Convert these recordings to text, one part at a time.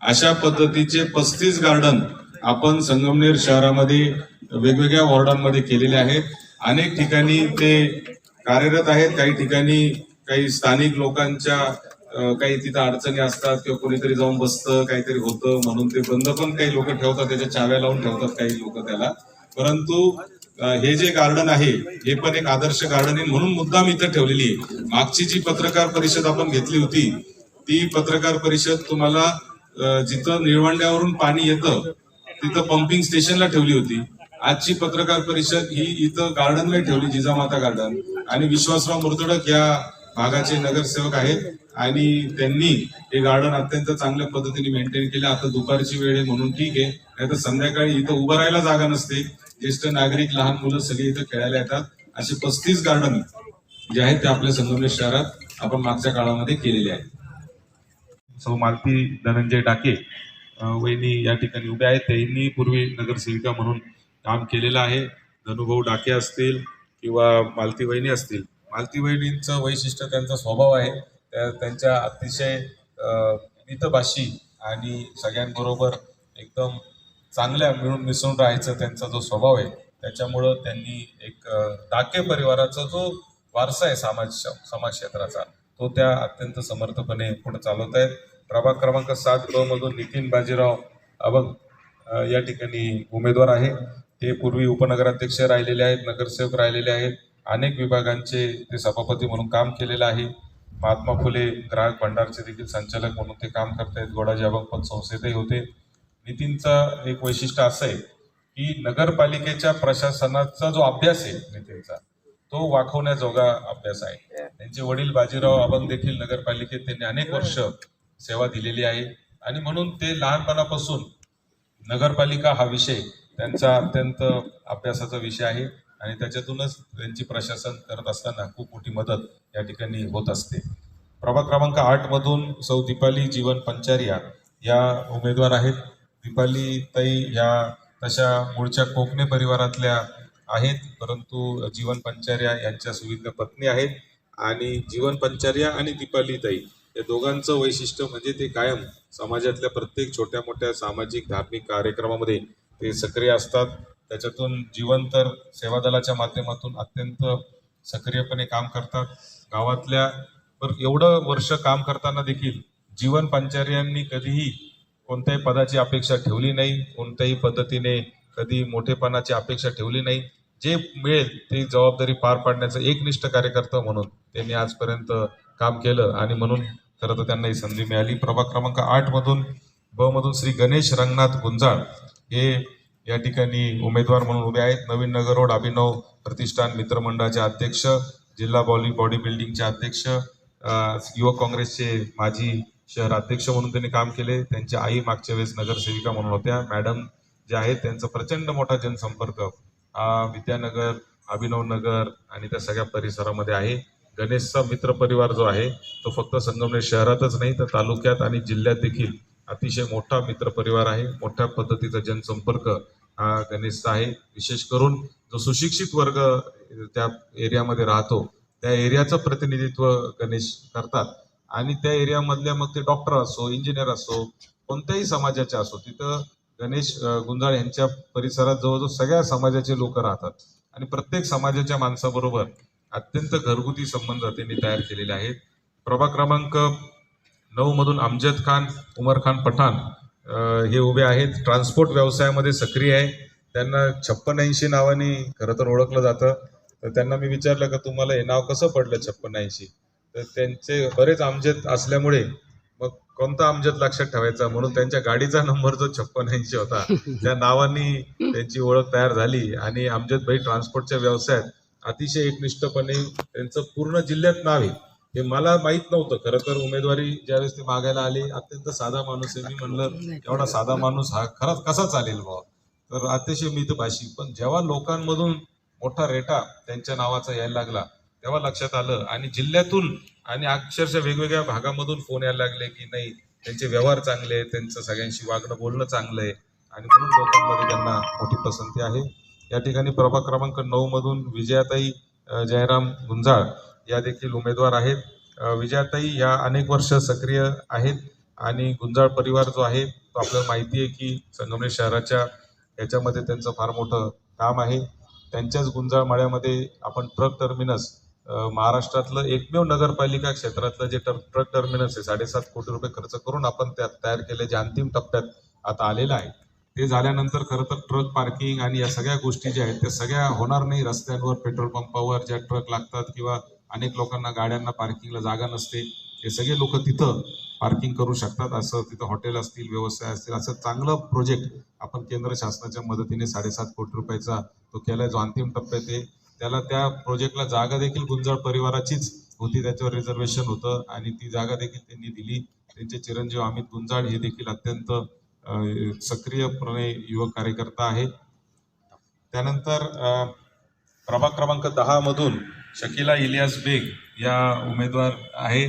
अशा पद्धतीचे पस्तीस गार्डन आपण संगमनेर शहरामध्ये वेगवेगळ्या वॉर्डांमध्ये केलेले आहेत. अनेक ठिकाणी ते कार्यरत आहेत. काही ठिकाणी काही स्थानिक लोकांच्या काही तिथं अडचणी असतात किंवा कोणीतरी जाऊन बसतं काहीतरी होतं म्हणून ते बंद पण काही लोक ठेवतात त्याच्या चाव्या लावून ठेवतात काही लोक त्याला. परंतु हे जे गार्डन आहे हे पण एक आदर्श गार्डन आहे म्हणून मुद्दाम इथं ठेवलेली आहे. मागची जी पत्रकार परिषद आपण घेतली होती ती पत्रकार परिषद तुम्हाला जिथं निळवंड्यावरून पाणी येतं तिथं पंपिंग स्टेशनला ठेवली होती. आजची पत्रकार परिषद ही इथं गार्डनला ठेवली जिजामाता गार्डन आणि विश्वासराव मुर्तडक या भागाचे नगरसेवक आहेत. आणि त्यांनी हे गार्डन अत्यंत चांगल्या पद्धतीने मेंटेन केलं. आता दुपारची वेळ आहे म्हणून ठीक आहे. नाही तर संध्याकाळी इथं उभं राहायला जागा नसते. ज्येष्ठ नागरिक लहान मुलं सगळे इथं खेळायला येतात. असे पस्तीस गार्डन जे आहेत ते आपल्या संगमनेर शहरात आपण मागच्या काळामध्ये केलेले आहेत. सौ मालती धनंजय डाके वहिनी या ठिकाणी उभे आहेत. त्यांनी पूर्वी नगरसेविका म्हणून काम केलेलं आहे. धनुभाऊ डाके असतील किंवा मालती वहिनी असतील. मालती वहिनींचं वैशिष्ट्य त्यांचा स्वभाव आहे. त्या- त्यांच्या अतिशय नितभाषी मितभाषी आणि सगळ्यांबरोबर एकदम चांगल्या मिळून मिसळून राहायचं त्यांचा जो स्वभाव आहे त्याच्यामुळं त्यांनी एक डाके परिवाराचा जो वारसा आहे समाज समाज क्षेत्राचा तो त्या अत्यंत समर्थपणे पुढे चालवत आहेत प्रभाग क्रमांक सात ब मधून नितीन बाजीराव अबग अ, या ठिकाणी उमेदवार आहे. ते पूर्वी उपनगराध्यक्ष राहिलेले आहेत नगरसेवक राहिलेले आहेत. अनेक विभागांचे ते सभापती म्हणून काम केलेलं आहे. महात्मा फुले ग्राहक भंडारचे देखील संचालक म्हणून ते काम करतायत. गोडाजी अबग पण संस्थेतही होते. नितीनचं एक वैशिष्ट्य असं आहे की नगरपालिकेच्या प्रशासनाचा जो अभ्यास आहे नितीनचा तो वाखवण्याजोगा अभ्यास आहे. त्यांचे वडील बाजीराव अबंग देखील नगरपालिकेत त्यांनी अनेक वर्ष सेवा दिलेली आहे. आणि म्हणून ते लहानपणापासून नगरपालिका हा विषय त्यांचा अत्यंत अभ्यासाचा विषय आहे. आणि त्याच्यातूनच त्यांची प्रशासन करत असताना खूप मोठी मदत या ठिकाणी होत असते. प्रभाग क्रमांक आठमधून सौ दीपाली जीवन पंचारिया या उमेदवार आहेत. दीपाली ताई या तशा मूळच्या कोकणे परिवारातल्या आहेत. परंतु जीवन पंचार्या यांच्या सुविध पत्नी आहेत. आणि जीवन पंचार्या आणि दीपाली ताई या दोघांचं वैशिष्ट्य म्हणजे ते कायम समाजातल्या प्रत्येक छोट्या मोठ्या सामाजिक धार्मिक कार्यक्रमामध्ये ते सक्रिय असतात. त्याच्यातून जीवन तर सेवा दलाच्या माध्यमातून अत्यंत सक्रियपणे काम करतात. गावातल्या पर एवढं वर्ष काम करताना देखील जीवन पंचार्यांनी कधीही कोणत्याही पदाची अपेक्षा ठेवली नाही. कोणत्याही पद्धतीने कधी मोठेपणाची अपेक्षा ठेवली नाही. जे मिळेल ती जबाबदारी पार पाडण्याचं एकनिष्ठ कार्यकर्ता म्हणून त्यांनी आजपर्यंत काम केलं आणि म्हणून खरं तर त्यांना ही संधी मिळाली. प्रभाग क्रमांक आठ मधून ब मधून श्री गणेश रंगनाथ गुंजाळ हे या ठिकाणी उमेदवार म्हणून उभे आहेत. नवीन नगर रोड अभिनव प्रतिष्ठान मित्रमंडळाचे अध्यक्ष जिल्हा बॉली बॉडी बिल्डिंगचे अध्यक्ष युवक काँग्रेसचे माजी शहर अध्यक्ष म्हणून त्यांनी काम केले. त्यांची आई मागच्या वेळेस नगरसेविका म्हणून होत्या. मॅडम जे आहेत त्यांचा प्रचंड मोठा जनसंपर्क हा विद्यानगर अभिनव नगर आणि त्या सगळ्या परिसरामध्ये आहे. गणेशचा मित्र परिवार जो आहे तो फक्त संगमनेर शहरातच नाही तर तालुक्यात आणि जिल्ह्यात देखील अतिशय मोठा मित्र परिवार आहे. मोठ्या पद्धतीचा जनसंपर्क हा गणेशचा आहे. विशेष करून जो सुशिक्षित वर्ग त्या एरियामध्ये राहतो त्या एरियाचं प्रतिनिधित्व गणेश करतात. आणि त्या एरियामधल्या मग ते डॉक्टर असो इंजिनियर असो कोणत्याही समाजाचे असो तिथं गणेश गुंजाळ यांच्या परिसरात जवळजवळ सगळ्या समाजाचे लोक राहतात. आणि प्रत्येक समाजाच्या माणसाबरोबर अत्यंत घरगुती संबंध त्यांनी तयार केलेले आहेत. प्रभाग क्रमांक नऊ मधून अमजद खान उमर खान पठाण हे उभे आहेत. ट्रान्सपोर्ट व्यवसायामध्ये सक्रिय आहे. त्यांना छप्पन ऐंशी नावाने खरं तर ओळखलं जातं. तर त्यांना मी विचारलं का तुम्हाला हे नाव कसं पडलं छप्पन ऐंशी? तर त्यांचे बरेच अमजद असल्यामुळे मग कोणता अमजद लक्षात ठेवायचा? म्हणून त्यांच्या गाडीचा नंबर जो छप्पन ऐंशी होता त्या नावाने त्यांची ओळख तयार झाली. आणि अमजद भाई ट्रान्सपोर्टच्या व्यवसायात अतिशय एकनिष्ठपणे त्यांचं पूर्ण जिल्ह्यात नाव आहे. हे मला माहीत नव्हतं. खरं तर उमेदवारी ज्यावेळेस ते मागायला आले अत्यंत साधा माणूस आहे. मी म्हणलं एवढा साधा माणूस हा खरंच कसा चालेल बा तर अतिशय मितभाषी. पण जेव्हा लोकांमधून मोठा रेटा त्यांच्या नावाचा यायला लागला तेव्हा लक्षात आलं आणि जिल्ह्यातून आणि अक्षरशः वेगवेगळ्या भागामधून फोन यायला लागले की नाही त्यांचे व्यवहार चांगले आहेत. त्यांचं सगळ्यांशी वागणं बोलणं चांगलं आहे. आणि म्हणून लोकांमध्ये त्यांना मोठी पसंती आहे. या ठिकाणी प्रभाग क्रमांक नऊ मधून विजयाताई जयराम गुंजाळ या देखील उमेदवार आहेत. विजयाताई या अनेक वर्ष सक्रिय आहेत आणि गुंजाळ परिवार जो आहे तो आपल्याला माहिती आहे की संगमनेर शहराच्या याच्यामध्ये त्यांचं फार मोठं काम आहे. त्यांच्याच गुंजाळ माळ्यामध्ये आपण ट्रक टर्मिनस महाराष्ट्रातलं एकमेव नगरपालिका क्षेत्रातलं जे टर- ट्रक टर्मिनस आहे साडेसात कोटी रुपये खर्च करून आपण त्यात तयार केले जे अंतिम टप्प्यात आता आलेलं आहे. ते झाल्यानंतर खरं तर ट्रक पार्किंग आणि या सगळ्या गोष्टी ज्या आहेत त्या सगळ्या होणार नाही. रस्त्यांवर पेट्रोल पंपावर ज्या ट्रक लागतात किंवा अनेक लोकांना गाड्यांना पार्किंगला जागा नसते हे सगळे लोक तिथं पार्किंग करू शकतात. असं तिथं हॉटेल असतील व्यवसाय असतील असं चांगलं प्रोजेक्ट आपण केंद्र शासनाच्या मदतीने साडेसात कोटी रुपयाचा तो केलाय जो अंतिम टप्प्यात आहे त्याला त्या प्रोजेक्टला जागा देखील गुंजाळ परिवाराचीच होती त्याच्यावर रिझर्वेशन होतं आणि ती जागा देखील त्यांनी दिली. त्यांचे चिरंजीव अमित गुंजाळ हे देखील अत्यंत सक्रियपणे युवक कार्यकर्ता आहे त्यानंतर प्रभाग क्रमांक दहा मधून शकिला इलियास बेग या उमेदवार आहे.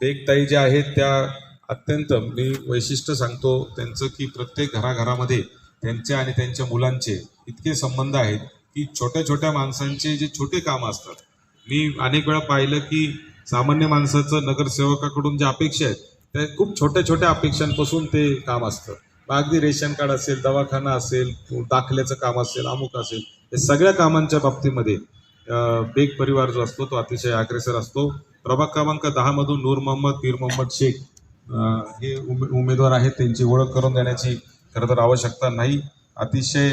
बेगताई ज्या आहेत त्या अत्यंत मी वैशिष्ट्य सांगतो त्यांचं की प्रत्येक घराघरामध्ये त्यांचे आणि त्यांच्या मुलांचे इतके संबंध आहेत की छोट्या छोट्या माणसांचे जे छोटे कामं असतात. मी अनेक वेळा पाहिलं की सामान्य माणसाचं नगरसेवकाकडून ज्या अपेक्षा आहेत ते खूप छोट्या छोट्या अपेक्षांपासून ते काम असतं. मग अगदी रेशन कार्ड असेल दवाखाना असेल दाखल्याचं काम असेल अमुक असेल या सगळ्या कामांच्या बाबतीमध्ये बेग परिवार जो असतो तो अतिशय अग्रेसर असतो. प्रभाग क्रमांक दहा मधून नूर मोहम्मद पीर मोहम्मद शेख हे उमे- उमेदवार आहेत. त्यांची ओळख करून देण्याची खरं तर आवश्यकता नाही. अतिशय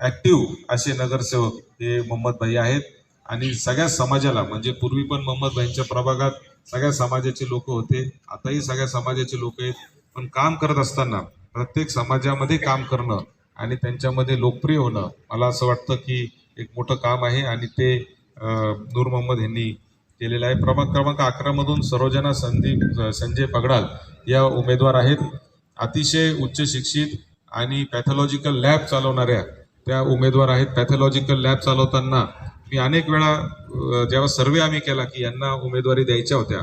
ॲक्टिव असे नगरसेवक हे मोहम्मद भाई आहेत. आणि सगळ्या समाजाला म्हणजे पूर्वी पण मोहम्मद भाईंच्या प्रभागात सगळ्या समाजाचे लोक होते. आताही सगळ्या समाजाचे लोक आहेत. पण काम करत असताना प्रत्येक समाजामध्ये काम करणं आणि त्यांच्यामध्ये लोकप्रिय होणं मला असं वाटतं की एक मोठं काम आहे आणि ते नूर मोहम्मद यांनी केलेलं आहे. प्रभाग क्रमांक अकरामधून सरोजना संदीप संजय पगडाल या उमेदवार आहेत. अतिशय उच्च शिक्षित आणि पॅथॉलॉजिकल लॅब चालवणाऱ्या त्या उमेदवार आहेत. पॅथॉलॉजिकल लॅब चालवताना मी अनेक वेळा जेव्हा सर्वे आम्ही केला की यांना उमेदवारी द्यायच्या होत्या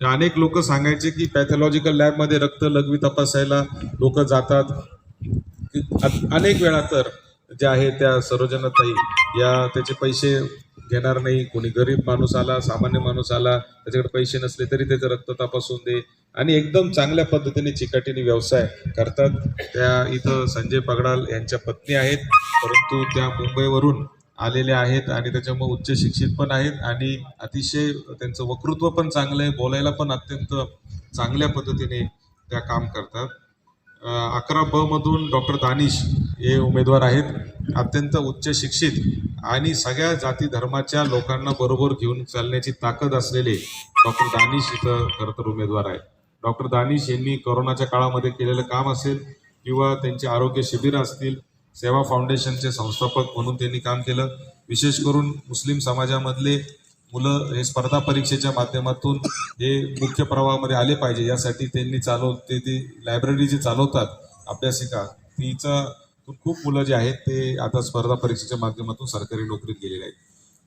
अनेक लोक सांगायचे की पॅथॉलॉजिकल लॅबमध्ये रक्त लघवी तपासायला लोक जातात. की अनेक वेळा तर ज्या आहे त्या सरोजनाताई या त्याचे पैसे घेणार नाही. कोणी गरीब माणूस आला सामान्य माणूस आला त्याच्याकडे पैसे नसले तरी त्याचं रक्त तपासून दे. आणि एकदम चांगल्या पद्धतीने चिकाटीने व्यवसाय करतात. त्या इथं संजय पगडाल यांच्या पत्नी आहेत. परंतु त्या मुंबईवरून आलेले आहेत आणि त्याच्यामुळे उच्च शिक्षित पण आहेत आणि अतिशय त्यांचं वक्तृत्व पण चांगलं आहे बोलायला पण अत्यंत चांगल्या पद्धतीने त्या काम करतात. अकरा ब मधून डॉक्टर दानिश हे उमेदवार आहेत. अत्यंत उच्च शिक्षित आणि सगळ्या जाती धर्माच्या लोकांना बरोबर घेऊन चालण्याची ताकद असलेले डॉक्टर दानिश इथं खरं तर उमेदवार आहेत. डॉक्टर दानिश यांनी कोरोनाच्या काळामध्ये केलेलं काम असेल किंवा त्यांचे आरोग्य शिबिरं असतील सेवा फाउंडेशनचे संस्थापक म्हणून त्यांनी काम केलं. विशेष करून मुस्लिम समाजामधले मुलं हे स्पर्धा परीक्षेच्या माध्यमातून हे मुख्य प्रवाहामध्ये आले पाहिजे. यासाठी त्यांनी चालव ते ती लायब्ररी जी चालवतात अभ्यासिका तिचं खूप मुलं जे आहेत ते आता स्पर्धा परीक्षेच्या माध्यमातून सरकारी नोकरीत गेलेले आहेत.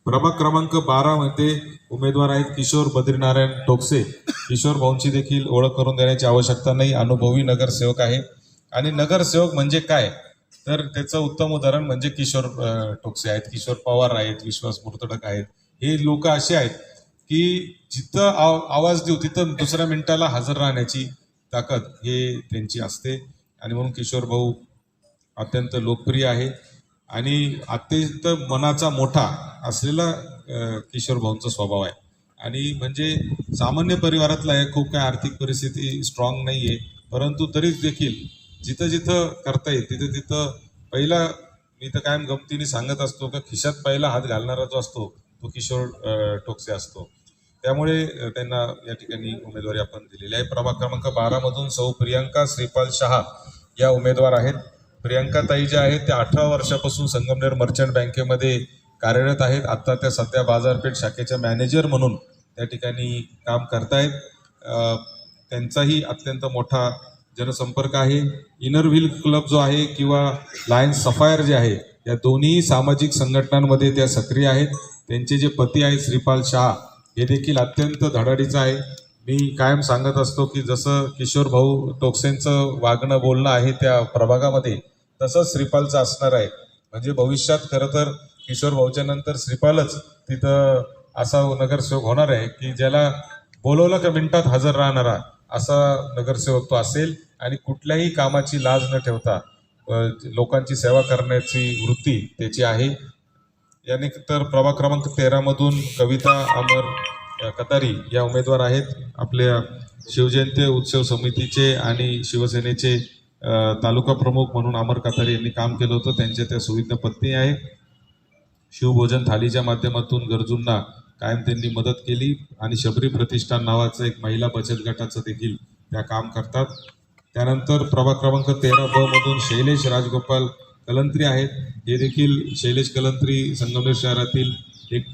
प्रभाग क्रमांक बारामध्ये उमेदवार आहेत किशोर बद्रीनारायण टोकसे. किशोर भाऊंची देखील ओळख करून देण्याची आवश्यकता नाही. अनुभवी नगरसेवक आहे. आणि नगरसेवक म्हणजे काय? तर त्याचं उत्तम उदाहरण म्हणजे किशोर टोकसे आहेत किशोर पवार आहेत विश्वास मुर्तडक आहेत. हे लोक असे आहेत की जिथं आव आवाज देऊ तिथं दुसऱ्या मिनिटाला हजर राहण्याची ताकद हे त्यांची असते. आणि म्हणून किशोर भाऊ अत्यंत लोकप्रिय आहे. आणि अत्यंत मनाचा मोठा असलेला किशोर भाऊंचा स्वभाव आहे. आणि म्हणजे सामान्य परिवारातला आहे खूप काय आर्थिक परिस्थिती स्ट्रॉंग नाही आहे परंतु तरीच देखील जिथं जिथं करता येईल तिथं तिथं पहिला मी तर कायम गमतीने सांगत असतो का खिशात पहिला हात घालणारा जो असतो तो किशोर टोकसे असतो. त्यामुळे त्यांना या ठिकाणी उमेदवारी आपण दिलेली आहे. प्रभाग क्रमांक बारामधून सौ प्रियांका श्रीपाल शहा या उमेदवार आहेत. प्रियांका ताई ज्या आहेत त्या अठरा वर्षापासून संगमनेर मर्चंट बँकेमध्ये कार्यरत आहेत. आत्ता त्या सध्या बाजारपेठ शाखेच्या मॅनेजर म्हणून त्या ठिकाणी काम करतायत. त्यांचाही अत्यंत मोठा जनसंपर्क आहे. इनर व्हील क्लब जो आहे किंवा लायन्स सफायर जे आहे या दोन्ही सामाजिक संघटनांमध्ये त्या सक्रिय आहेत. त्यांचे जे पती आहेत श्रीपाल शहा हे देखील अत्यंत धडाडीचं आहे. मी कायम सांगत असतो की जसं किशोर भाऊ टोकसेंचं वागणं बोलणं आहे त्या प्रभागामध्ये तसंच श्रीपालचं असणार आहे. म्हणजे भविष्यात खरं तर किशोर भाऊच्या नंतर श्रीपालच तिथं असा नगरसेवक होणार आहे की ज्याला बोलवलं का मिनिटात हजर राहणारा असा नगरसेवक तो असेल आणि कुठल्याही कामाची लाज न ठेवता लोकांची सेवा करण्याची वृत्ती त्याची आहे. याने तर प्रभाग क्रमांक तेरामधून कविता अमर कतारी या उमेदवार आहेत. आपल्या शिवजयंती उत्सव समितीचे आणि शिवसेनेचे तालुका प्रमुख म्हणून अमर कतारी यांनी काम केलं होतं. त्यांच्या त्या सुविधा पत्नी आहे शिवभोजन थालीच्या माध्यमातून गरजूंना कायम त्यांनी मदत केली आणि शबरी प्रतिष्ठान नावाचं एक महिला बचत गटाचं देखील त्या काम करतात. त्यानंतर प्रभाग क्रमांक तेरा ब मधून शैलेश राजगोपाल कलंत्री आहेत. हे देखील शैलेश कलंत्री संगमनेर शहरातील एक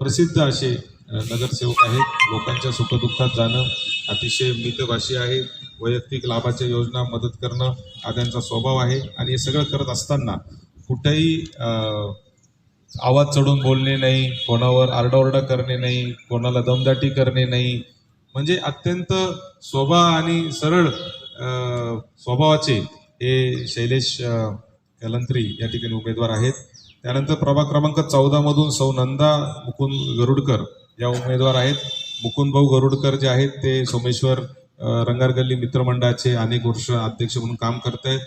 प्रसिद्ध असे नगरसेवक आहेत. लोकांच्या सुखदुःखात जाणं अतिशय मितभाषी आहे. वैयक्तिक लाभाच्या योजना मदत करणं हा त्यांचा स्वभाव आहे. आणि हे सगळं करत असताना कुठेही आवाज चढून बोलणे नाही कोणावर आरडाओरडा करणे नाही कोणाला दमदाटी करणे नाही. म्हणजे अत्यंत स्वभाव आणि सरळ स्वभावाचे हे शैलेश कलंत्री या ठिकाणी उमेदवार आहेत. त्यानंतर प्रभाग क्रमांक चौदामधून सौ नंदा मुकुंद गरुडकर या उमेदवार आहेत. मुकुंद भाऊ गरुडकर जे आहेत ते सोमेश्वर रंगारगल्ली मित्रमंडळाचे अनेक वर्ष अध्यक्ष म्हणून काम करत आहेत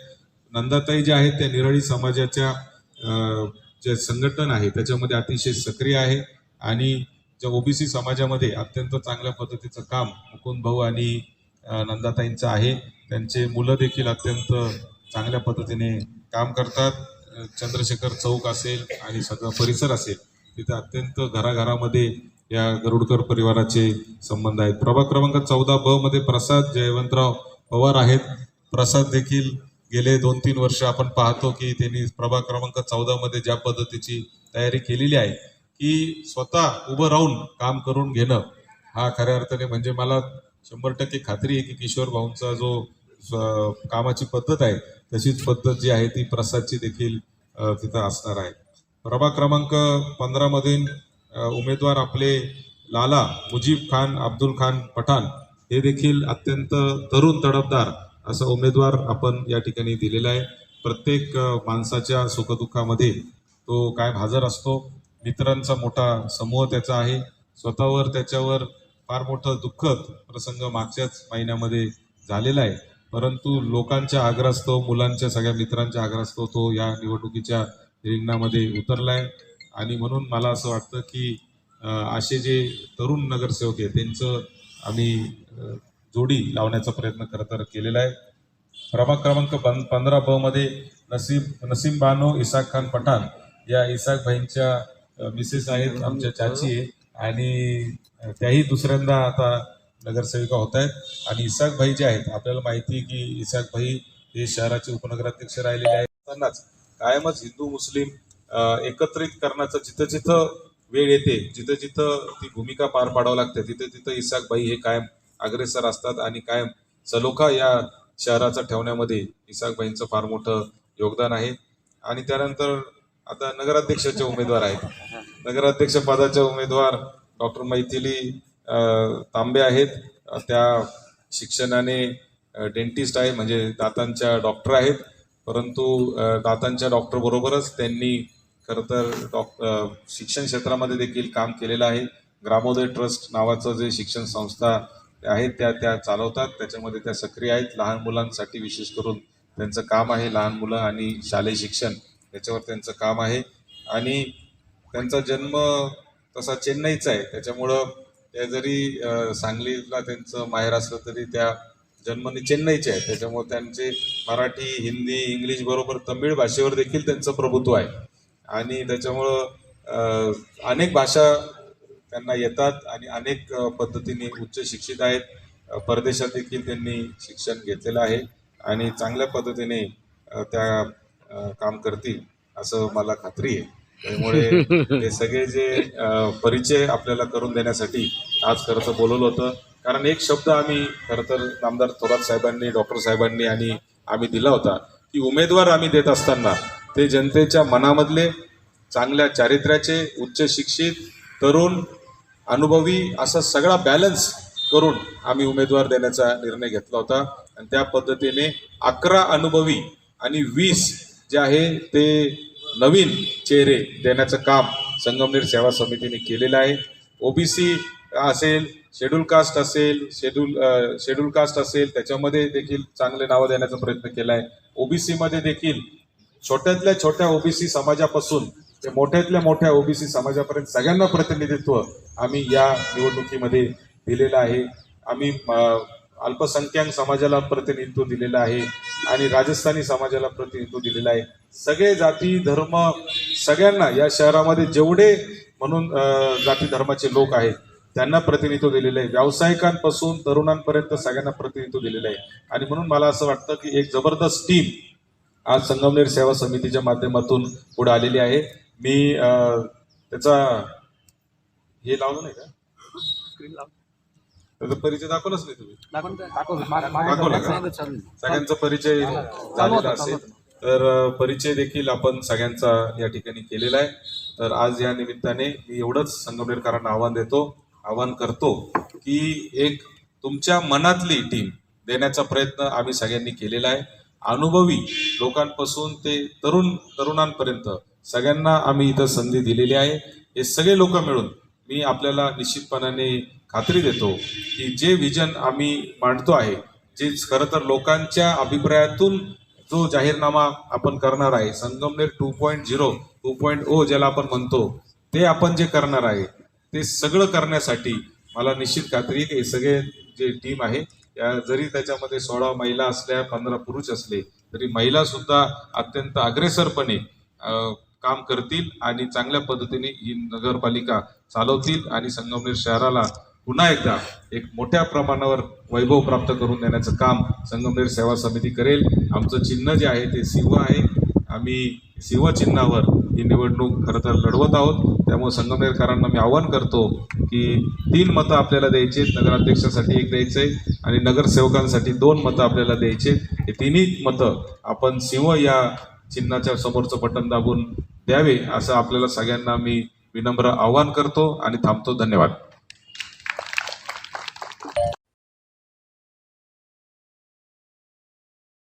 नंदाताई जे आहेत त्या निरळी समाजाच्या जे संघटन आहे त्याच्यामध्ये अतिशय सक्रिय आहे आणि ज्या ओबीसी समाजामध्ये अत्यंत चांगल्या पद्धतीचं काम मुकुंद भाऊ आणि नंदाताईंचं आहे. त्यांचे मुलं देखील अत्यंत चांगल्या पद्धतीने काम करतात. चंद्रशेखर चौक असेल आणि सगळा परिसर असेल तिथे अत्यंत घराघरामध्ये या गरुडकर परिवाराचे संबंध आहेत. प्रभाग क्रमांक चौदा ब मध्ये प्रसाद जयवंतराव पवार आहेत. प्रसाद देखील गेले दोन तीन वर्ष आपण पाहतो की त्यांनी प्रभाग क्रमांक चौदा मध्ये ज्या पद्धतीची तयारी केलेली आहे की स्वतः उभं राहून काम करून घेणं हा खऱ्या अर्थाने म्हणजे मला शंभर टक्के खात्री आहे की किशोर भाऊंचा जो कामाची पद्धत आहे तशीच पद्धत जी आहे ती प्रसादची देखील तिथं असणार आहे. प्रभाग क्रमांक पंधरामध्ये उमेदवार आपले लाला मुजीब खान अब्दुल खान पठाण हे देखील अत्यंत तरुण तडफदार असा उमेदवार आपण या ठिकाणी दिलेला आहे. प्रत्येक माणसाच्या सुखदुःखामध्ये तो काय हजर असतो. मित्रांचा मोठा समूह त्याचा आहे. स्वतःवर त्याच्यावर फार मोठं दुःखद प्रसंग मागच्याच महिन्यामध्ये झालेला आहे. परंतु लोकांच्या आग्रहास्तव मुलांच्या सगळ्या मित्रांच्या आग्रहास्तव तो या निवडणुकीच्या रिंगणामध्ये उतरला आहे आणि म्हणून मला असं वाटतं की असे जे तरुण नगरसेवक आहेत त्यांचं आम्ही जोडी लावण्याचा प्रयत्न खरं तर केलेला आहे. प्रभाग क्रमांक पं पंधरा ब मध्ये नसीब नसीम बानो इसाक खान पठाण या इसाक भाईंच्या मिसेस आहेत आमच्या चाची आहे आणि त्याही दुसऱ्यांदा आता नगरसेविका होत आहेत. आणि इसाक भाई जे आहेत आपल्याला माहिती आहे की इसाक भाई हे शहराचे उपनगराध्यक्ष राहिलेले आहेत. त्यांनाच कायमच हिंदू मुस्लिम एकत्रित करण्याचं जिथं जिथं वेळ येते जिथं जिथं ती भूमिका पार पाडावं लागते तिथं तिथं इसाक भाई हे कायम अग्रेसर असतात आणि कायम सलोखा या शहराचा ठेवण्यामध्ये इसाकबाईंचं फार मोठं योगदान आहे. आणि त्यानंतर आता नगराध्यक्षाचे उमेदवार आहेत. नगराध्यक्ष पदाचे उमेदवार डॉक्टर मैथिली तांबे आहेत. त्या शिक्षणाने डेंटिस्ट आहे म्हणजे दातांच्या डॉक्टर आहेत. परंतु दातांच्या डॉक्टर बरोबरच त्यांनी खरं तर डॉक शिक्षण क्षेत्रामध्ये देखील काम केलेलं आहे. ग्रामोदय ट्रस्ट नावाचं जे शिक्षण संस्था आहेत त्या त्या चालवतात. त्याच्यामध्ये त्या सक्रिय आहेत. लहान मुलांसाठी विशेष करून त्यांचं काम आहे लहान मुलं आणि शालेय शिक्षण. याच्यावर त्यांचं काम आहे. आणि त्यांचा जन्म तसा चेन्नईचा आहे. त्याच्यामुळं त्या जरी सांगलीला त्यांचं माहेर असलं तरी त्या जन्मने चेन्नईचे आहे त्याच्यामुळे त्यांचे मराठी हिंदी इंग्लिश बरोबर तमिळ भाषेवर देखील त्यांचं प्रभुत्व आहे. आणि त्याच्यामुळं अनेक भाषा त्यांना येतात आणि अनेक पद्धतीने उच्च शिक्षित आहेत. परदेशात देखील त्यांनी शिक्षण घेतलेलं आहे आणि चांगल्या पद्धतीने त्या काम करतील असं मला खात्री आहे. त्यामुळे हे सगळे जे परिचय आपल्याला करून देण्यासाठी आज खरं तर बोलवलं होतं. कारण एक शब्द आम्ही खरं तर नामदार थोरात साहेबांनी डॉक्टर साहेबांनी आणि आम्ही दिला होता की उमेदवार आम्ही देत असताना ते जनतेच्या मनामधले चांगल्या चारित्र्याचे उच्च शिक्षित तरुण अनुभवी असा सगळा बॅलन्स करून आम्ही उमेदवार देण्याचा निर्णय घेतला होता. आणि त्या पद्धतीने अकरा अनुभवी आणि वीस जे आहे ते नवीन चेहरे देण्याचं काम संगमनेर सेवा समितीने केलेलं आहे. ओबीसी असेल शेड्यूल कास्ट असेल शेड्यूल शेड्यूल कास्ट असेल त्याच्यामध्ये देखील चांगले नावं देण्याचा प्रयत्न केला आहे ओबीसीमध्ये देखील छोट्यातल्या छोट्या ओबीसी समाजापासून ते मोठ्यातल्या मोठ्या ओबीसी समाजापर्यंत सगळ्यांना प्रतिनिधित्व आम्ही या निवडणुकीमध्ये दिलेलं आहे. आम्ही अल्पसंख्याक समाजाला प्रतिनिधित्व दिलेलं आहे आणि राजस्थानी समाजाला प्रतिनिधित्व दिलेलं आहे. सगळे जाती धर्म सगळ्यांना या शहरामध्ये जेवढे म्हणून जाती धर्माचे लोक आहेत त्यांना प्रतिनिधित्व दिलेलं आहे. व्यावसायिकांपासून तरुणांपर्यंत सगळ्यांना प्रतिनिधित्व दिलेलं आहे. आणि म्हणून मला असं वाटतं की एक जबरदस्त टीम आज संगमनेर सेवा समितीच्या माध्यमातून पुढे आलेली आहे. मी अ, त्याचा हे लावलं नाही का? त्याचा परिचय दाखवलाच नाही तुम्ही? दाखवला का? सगळ्यांचा परिचय झालेला असेल. तर परिचय देखील आपण सगळ्यांचा या ठिकाणी केलेला आहे. तर आज या निमित्ताने मी एवढंच संगमनेरकरांना आव्हान देतो आव्हान करतो की एक तुमच्या मनातली टीम देण्याचा प्रयत्न आम्ही सगळ्यांनी केलेला आहे. अनुभवी लोकांपासून ते तरुण तरुणांपर्यंत सगळ्यांना आम्ही इथं संधी दिलेली आहे. हे सगळे लोक मिळून मी आपल्याला निश्चितपणाने खात्री देतो की जे विजन आम्ही मांडतो आहे जे खरं तर लोकांच्या अभिप्रायातून जो जाहीरनामा आपण करणार आहे Sangamner two point zero two point O ज्याला आपण म्हणतो ते आपण जे करणार आहे ते सगळं करण्यासाठी मला निश्चित खात्री आहे की सगळे जे टीम आहे या जरी त्याच्यामध्ये सोळा महिला असल्या पंधरा पुरुष असले तरी महिला सुद्धा अत्यंत अग्रेसरपणे काम करतील आणि चांगल्या पद्धतीने ही नगरपालिका चालवतील आणि संगमनेर शहराला पुन्हा एकदा एक मोठ्या प्रमाणावर वैभव प्राप्त करून देण्याचं काम संगमनेर सेवा समिती करेल. आमचं चिन्ह जे आहे ते सिंह आहे. आम्ही सिंह चिन्हावर ही निवडणूक खरं तर लढवत आहोत. त्यामुळे संगमनेरकरांना मी आवाहन करतो की तीन मतं आपल्याला द्यायचे नगराध्यक्षासाठी एक द्यायचंय आणि नगरसेवकांसाठी दोन मतं आपल्याला द्यायचे हे तिन्ही मतं आपण सिंह या चिन्हाच्या समोरचं बटन दाबून द्यावे असं आपल्याला सगळ्यांना मी विनम्र आवाहन करतो आणि थांबतो. धन्यवाद.